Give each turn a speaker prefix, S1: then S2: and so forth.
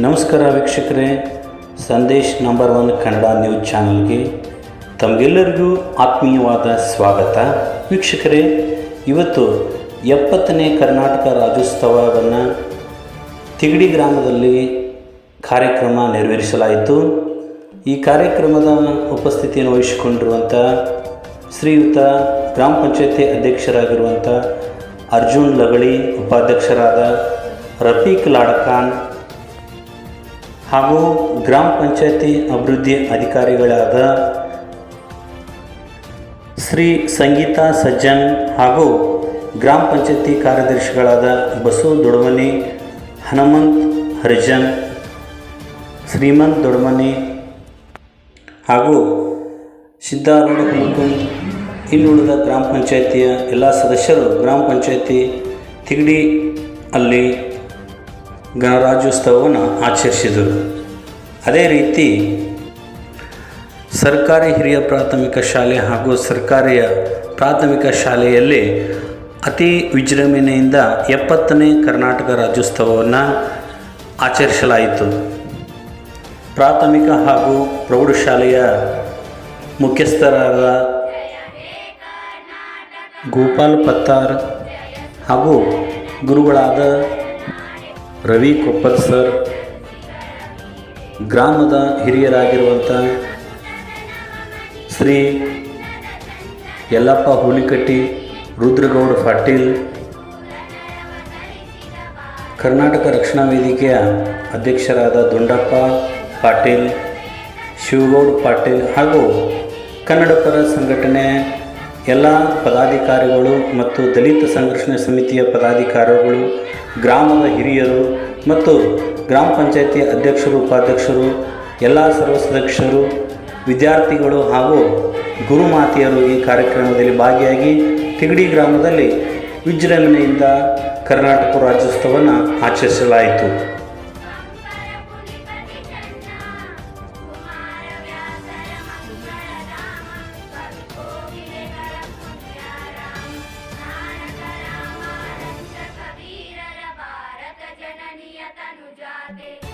S1: ನಮಸ್ಕಾರ ವೀಕ್ಷಕರೇ. Sandesh number one Kannada news ಚಾನಲ್ಗೆ ತಮಗೆಲ್ಲರಿಗೂ ಆತ್ಮೀಯವಾದ ಸ್ವಾಗತ. ವೀಕ್ಷಕರೇ, ಇವತ್ತು ಎಪ್ಪತ್ತನೇ ಕರ್ನಾಟಕ ರಾಜ್ಯೋತ್ಸವವನ್ನು ತಿಗಡಿ ಗ್ರಾಮದಲ್ಲಿ ಕಾರ್ಯಕ್ರಮ ನೆರವೇರಿಸಲಾಯಿತು. ಈ ಕಾರ್ಯಕ್ರಮದ ಉಪಸ್ಥಿತಿಯನ್ನು ವಹಿಸಿಕೊಂಡಿರುವಂಥ ಶ್ರೀಯುತ ಗ್ರಾಮ ಪಂಚಾಯತಿ ಅಧ್ಯಕ್ಷರಾಗಿರುವಂಥ ಅರ್ಜುನ್ ಲಗಳಿ, ಉಪಾಧ್ಯಕ್ಷರಾದ ರಫೀಕ್ ಲಾಡಖಾನ್ ಹಾಗೂ ಗ್ರಾಮ ಪಂಚಾಯತಿ ಅಭಿವೃದ್ಧಿ ಅಧಿಕಾರಿಗಳಾದ ಶ್ರೀ ಸಂಗೀತಾ ಸಜ್ಜನ್ ಹಾಗೂ ಗ್ರಾಮ ಪಂಚಾಯತಿ ಕಾರ್ಯದರ್ಶಿಗಳಾದ ಬಸು ದೊಡಮನಿ, ಹನುಮಂತ್ ಹರಿಜನ್, ಶ್ರೀಮಂತ್ ದೊಡಮನಿ ಹಾಗೂ ಸಿದ್ಧಾರೂಢ ಹುಲ್ಕುಂದ್ ಇನ್ನುಳಿದ ಗ್ರಾಮ ಪಂಚಾಯತಿಯ ಎಲ್ಲ ಸದಸ್ಯರು ಗ್ರಾಮ ಪಂಚಾಯತಿ ತಿಗಡಿ ಅಲ್ಲಿ ಗಣರಾಜ್ಯೋತ್ಸವವನ್ನು ಆಚರಿಸಿದರು. ಅದೇ ರೀತಿ ಸರ್ಕಾರಿ ಹಿರಿಯ ಪ್ರಾಥಮಿಕ ಶಾಲೆ ಹಾಗೂ ಸರ್ಕಾರಿಯ ಪ್ರಾಥಮಿಕ ಶಾಲೆಯಲ್ಲಿ ಅತಿ ವಿಜೃಂಭಣೆಯಿಂದ ಎಪ್ಪತ್ತನೇ ಕರ್ನಾಟಕ ರಾಜ್ಯೋತ್ಸವವನ್ನು ಆಚರಿಸಲಾಯಿತು. ಪ್ರಾಥಮಿಕ ಹಾಗೂ ಪ್ರೌಢಶಾಲೆಯ ಮುಖ್ಯಸ್ಥರಾದ ಗೋಪಾಲ್ ಪತ್ತಾರ್ ಹಾಗೂ ಗುರುಗಳಾದ ರವಿ ಕೊಪ್ಪತ್ ಸರ್. ಗ್ರಾಮದ ಹಿರಿಯರಾಗಿರುವಂಥ ಶ್ರೀ ಯಲ್ಲಪ್ಪ ಹುಲಿಕಟ್ಟಿ, ರುದ್ರಗೌಡ ಪಾಟೀಲ್, ಕರ್ನಾಟಕ ರಕ್ಷಣಾ ವೇದಿಕೆಯ ಅಧ್ಯಕ್ಷರಾದ ದುಂಡಪ್ಪ ಪಾಟೀಲ್, ಶಿವಗೌಡ ಪಾಟೀಲ್ ಹಾಗೂ ಕನ್ನಡ ಪರ ಸಂಘಟನೆ ಎಲ್ಲ ಪದಾಧಿಕಾರಿಗಳು ಮತ್ತು ದಲಿತ ಸಂರಕ್ಷಣೆ ಸಮಿತಿಯ ಪದಾಧಿಕಾರಿಗಳು, ಗ್ರಾಮದ ಹಿರಿಯರು ಮತ್ತು ಗ್ರಾಮ ಪಂಚಾಯತಿ ಅಧ್ಯಕ್ಷರು, ಉಪಾಧ್ಯಕ್ಷರು, ಎಲ್ಲ ಸರ್ವ ಸದಸ್ಯರು, ವಿದ್ಯಾರ್ಥಿಗಳು ಹಾಗೂ ಗುರುಮಾತೆಯರು ಈ ಕಾರ್ಯಕ್ರಮದಲ್ಲಿ ಭಾಗಿಯಾಗಿ ತಿಗಡಿ ಗ್ರಾಮದಲ್ಲಿ ವಿಜೃಂಭಣೆಯಿಂದ ಕರ್ನಾಟಕ ರಾಜ್ಯೋತ್ಸವವನ್ನು ಆಚರಿಸಲಾಯಿತು.
S2: Ade.